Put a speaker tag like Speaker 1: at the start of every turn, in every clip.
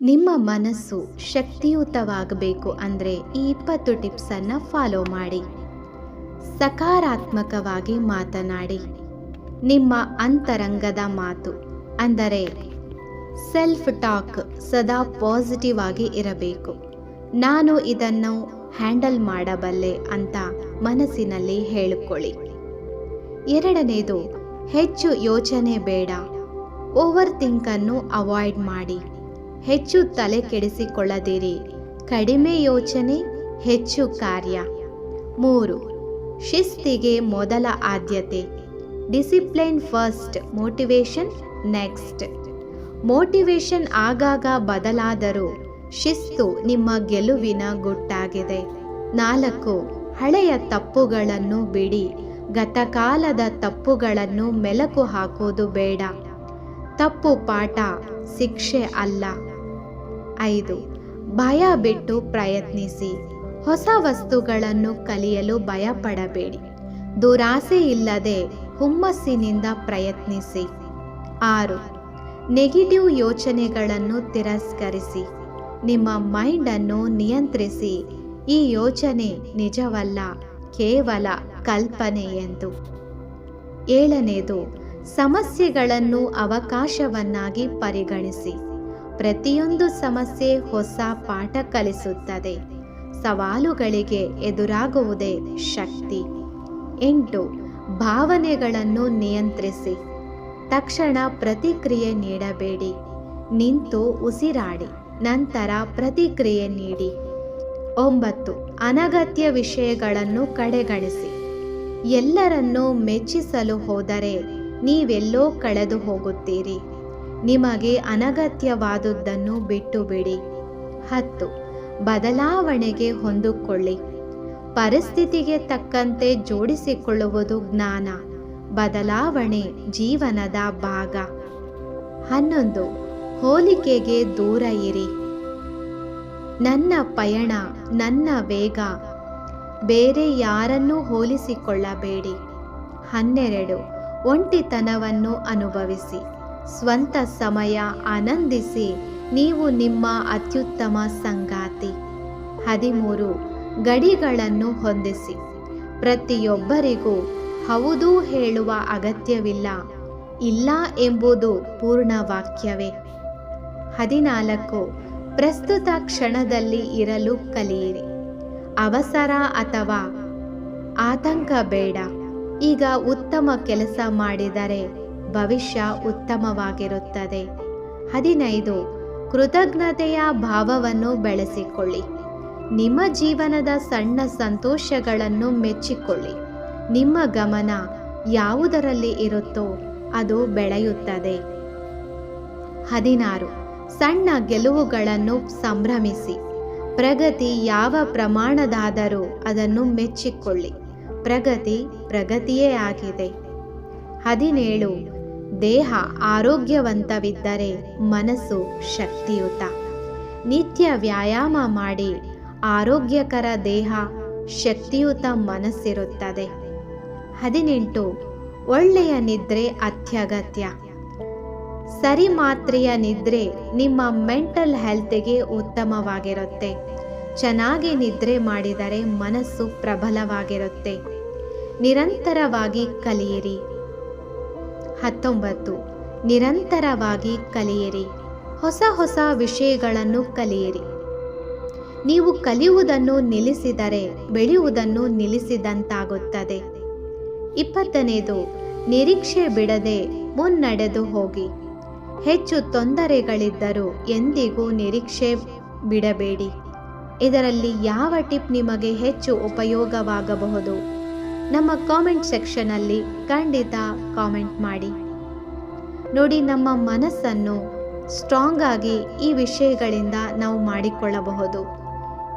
Speaker 1: ನಿಮ್ಮ ಮನಸ್ಸು ಶಕ್ತಿಯುತವಾಗಬೇಕು ಅಂದರೆ ಈ ಇಪ್ಪತ್ತು ಟಿಪ್ಸನ್ನು ಫಾಲೋ ಮಾಡಿ. ಸಕಾರಾತ್ಮಕವಾಗಿ ಮಾತನಾಡಿ. ನಿಮ್ಮ ಅಂತರಂಗದ ಮಾತು ಅಂದರೆ ಸೆಲ್ಫ್ ಟಾಕ್ ಸದಾ ಪಾಸಿಟಿವ್ ಆಗಿ ಇರಬೇಕು. ನಾನು ಇದನ್ನು ಹ್ಯಾಂಡಲ್ ಮಾಡಬಲ್ಲೆ ಅಂತ ಮನಸ್ಸಿನಲ್ಲಿ ಹೇಳಿಕೊಳ್ಳಿ. ಎರಡನೇದು, ಹೆಚ್ಚು ಯೋಚನೆ ಬೇಡ. ಓವರ್ ಥಿಂಕನ್ನು ಅವಾಯ್ಡ್ ಮಾಡಿ. ಹೆಚ್ಚು ತಲೆ ಕೆಡಿಸಿಕೊಳ್ಳದಿರಿ. ಕಡಿಮೆ ಯೋಚನೆ, ಹೆಚ್ಚು ಕಾರ್ಯ. ಮೂರು, ಶಿಸ್ತಿಗೆ ಮೊದಲ ಆದ್ಯತೆ. Discipline first, motivation next. Motivation ಆಗಾಗ ಬದಲಾದರೂ ಶಿಸ್ತು ನಿಮ್ಮ ಗೆಲುವಿನ ಗುಟ್ಟಾಗಿದೆ. ನಾಲ್ಕು, ಹಳೆಯ ತಪ್ಪುಗಳನ್ನು ಬಿಡಿ. ಗತಕಾಲದ ತಪ್ಪುಗಳನ್ನು ಮೆಲಕು ಹಾಕೋದು ಬೇಡ. ತಪ್ಪು ಪಾಠ, ಶಿಕ್ಷೆ ಅಲ್ಲ. ಐದು. ಭಯ ಬಿಟ್ಟು ಪ್ರಯತ್ನಿಸಿ. ಹೊಸ ವಸ್ತುಗಳನ್ನು ಕಲಿಯಲು ಭಯಪಡಬೇಡಿ. ದುರಾಸೆ ಇಲ್ಲದೆ ಹುಮ್ಮಸ್ಸಿನಿಂದ ಪ್ರಯತ್ನಿಸಿ. ಆರು. ನೆಗೆಟಿವ್ ಯೋಚನೆಗಳನ್ನು ತಿರಸ್ಕರಿಸಿ. ನಿಮ್ಮ ಮೈಂಡನ್ನು ನಿಯಂತ್ರಿಸಿ. ಈ ಯೋಚನೆ ನಿಜವಲ್ಲ, ಕೇವಲ ಕಲ್ಪನೆ ಎಂದು. ಏಳನೇದು, ಸಮಸ್ಯೆಗಳನ್ನು ಅವಕಾಶವನ್ನಾಗಿ ಪರಿಗಣಿಸಿ. ಪ್ರತಿಯೊಂದು ಸಮಸ್ಯೆ ಹೊಸ ಪಾಠ ಕಲಿಸುತ್ತದೆ. ಸವಾಲುಗಳಿಗೆ ಎದುರಾಗುವುದೇ ಶಕ್ತಿ. ಎಂಟು, ಭಾವನೆಗಳನ್ನು ನಿಯಂತ್ರಿಸಿ. ತಕ್ಷಣ ಪ್ರತಿಕ್ರಿಯೆ ನೀಡಬೇಡಿ. ನಿಂತು ಉಸಿರಾಡಿ. ನಂತರ ಪ್ರತಿಕ್ರಿಯೆ ನೀಡಿ. ಒಂಬತ್ತು, ಅನಗತ್ಯ ವಿಷಯಗಳನ್ನು ಕಡೆಗಣಿಸಿ. ಎಲ್ಲರನ್ನೂ ಮೆಚ್ಚಿಸಲು ಹೋದರೆ ನೀವೆಲ್ಲೋ ಕಳೆದು ಹೋಗುತ್ತೀರಿ. ನಿಮಗೆ ಅನಗತ್ಯವಾದುದನ್ನು ಬಿಟ್ಟು ಬಿಡಿ ಹತ್ತು, ಬದಲಾವಣೆಗೆ ಹೊಂದಿಕೊಳ್ಳಿ. ಪರಿಸ್ಥಿತಿಗೆ ತಕ್ಕಂತೆ ಜೋಡಿಸಿಕೊಳ್ಳುವುದು ಜ್ಞಾನ. ಬದಲಾವಣೆ ಜೀವನದ ಭಾಗ. ಹನ್ನೊಂದು, ಹೋಲಿಕೆಗೆ ದೂರ ಇರಿ. ನನ್ನ ಪಯಣ, ನನ್ನ ವೇಗ. ಬೇರೆ ಯಾರನ್ನೂ ಹೋಲಿಸಿಕೊಳ್ಳಬೇಡಿ. ಹನ್ನೆರಡು, ಒಂಟಿತನವನ್ನು ಅನುಭವಿಸಿ. ಸ್ವಂತ ಸಮಯ ಆನಂದಿಸಿ ನೀವು ನಿಮ್ಮ ಅತ್ಯುತ್ತಮ ಸಂಗಾತಿ. ಹದಿಮೂರು, ಗಡಿಗಳನ್ನು ಹೊಂದಿಸಿ. ಪ್ರತಿಯೊಬ್ಬರಿಗೂ ಹೌದು ಹೇಳುವ ಅಗತ್ಯವಿಲ್ಲ. ಇಲ್ಲ ಎಂಬುದು ಪೂರ್ಣ ವಾಕ್ಯವೇ. ಹದಿನಾಲ್ಕು, ಪ್ರಸ್ತುತ ಕ್ಷಣದಲ್ಲಿ ಇರಲು ಕಲಿಯಿರಿ. ಅವಸರ ಅಥವಾ ಆತಂಕ ಬೇಡ. ಈಗ ಉತ್ತಮ ಕೆಲಸ ಮಾಡಿದರೆ ಭವಿಷ್ಯ ಉತ್ತಮವಾಗಿರುತ್ತದೆ. ಹದಿನೈದು, ಕೃತಜ್ಞತೆಯ ಭಾವವನ್ನು ಬೆಳೆಸಿಕೊಳ್ಳಿ. ನಿಮ್ಮ ಜೀವನದ ಸಣ್ಣ ಸಂತೋಷಗಳನ್ನು ಮೆಚ್ಚಿಕೊಳ್ಳಿ. ನಿಮ್ಮ ಗಮನ ಯಾವುದರಲ್ಲಿ ಇರುತ್ತೋ ಅದು ಬೆಳೆಯುತ್ತದೆ. ಹದಿನಾರು, ಸಣ್ಣ ಗೆಲುವುಗಳನ್ನು ಸಂಭ್ರಮಿಸಿ. ಪ್ರಗತಿ ಯಾವ ಪ್ರಮಾಣದಾದರೂ ಅದನ್ನು ಮೆಚ್ಚಿಕೊಳ್ಳಿ. ಪ್ರಗತಿ ಪ್ರಗತಿಯೇ ಆಗಿದೆ. ಹದಿನೇಳು ದೇಹ ಆರೋಗ್ಯವಂತವಿದ್ದರೆ ಮನಸ್ಸು ಶಕ್ತಿಯುತ. ನಿತ್ಯ ವ್ಯಾಯಾಮ ಮಾಡಿ ಆರೋಗ್ಯಕರ ದೇಹ ಶಕ್ತಿಯುತ ಮನಸ್ಸಿರುತ್ತದೆ. ಹದಿನೆಂಟು, ಒಳ್ಳೆಯ ನಿದ್ರೆ ಅತ್ಯಗತ್ಯ. ಸರಿ ಮಾತ್ರೆಯ ನಿದ್ರೆ ನಿಮ್ಮ ಮೆಂಟಲ್ ಹೆಲ್ತ್ಗೆ ಉತ್ತಮವಾಗಿರುತ್ತೆ. ಚೆನ್ನಾಗಿ ನಿದ್ರೆ ಮಾಡಿದರೆ ಮನಸ್ಸು ಪ್ರಬಲವಾಗಿರುತ್ತೆ. ನಿರಂತರವಾಗಿ ಕಲಿಯಿರಿ. ಹತ್ತೊಂಬತ್ತು. ನಿರಂತರವಾಗಿ ಕಲಿಯಿರಿ. ಹೊಸ ಹೊಸ ವಿಷಯಗಳನ್ನು ಕಲಿಯಿರಿ. ನೀವು ಕಲಿಯುವುದನ್ನು ನಿಲ್ಲಿಸಿದರೆ ಬೆಳೆಯುವುದನ್ನು ನಿಲ್ಲಿಸಿದಂತಾಗುತ್ತದೆ. ಇಪ್ಪತ್ತನೇದು, ನಿರೀಕ್ಷೆ ಬಿಡದೆ ಮುನ್ನಡೆದು ಹೋಗಿ. ಹೆಚ್ಚು ತೊಂದರೆಗಳಿದ್ದರೂ ಎಂದಿಗೂ ನಿರೀಕ್ಷೆ ಬಿಡಬೇಡಿ. ಇದರಲ್ಲಿ ಯಾವ ಟಿಪ್ ನಿಮಗೆ ಹೆಚ್ಚು ಉಪಯೋಗವಾಗಬಹುದು? ನಮ್ಮ ಕಾಮೆಂಟ್ ಸೆಕ್ಷನಲ್ಲಿ ಖಂಡಿತ ಕಾಮೆಂಟ್ ಮಾಡಿ. ನೋಡಿ, ನಮ್ಮ ಮನಸ್ಸನ್ನು ಸ್ಟ್ರಾಂಗ್ ಆಗಿ ಈ ವಿಷಯಗಳಿಂದ ನಾವು ಮಾಡಿಕೊಳ್ಳಬಹುದು.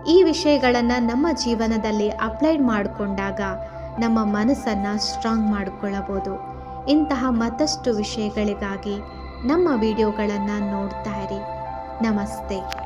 Speaker 1: ಈ ವಿಷಯಗಳನ್ನು ನಮ್ಮ ಜೀವನದಲ್ಲಿ ಅಪ್ಲೈಡ್ ಮಾಡಿಕೊಂಡಾಗ ನಮ್ಮ ಮನಸ್ಸನ್ನು ಸ್ಟ್ರಾಂಗ್ ಮಾಡಿಕೊಳ್ಳಬಹುದು. ಇಂತಹ ಮತ್ತಷ್ಟು ವಿಷಯಗಳಿಗಾಗಿ ನಮ್ಮ ವಿಡಿಯೋಗಳನ್ನು ನೋಡ್ತಾ ಇರಿ. ನಮಸ್ತೆ.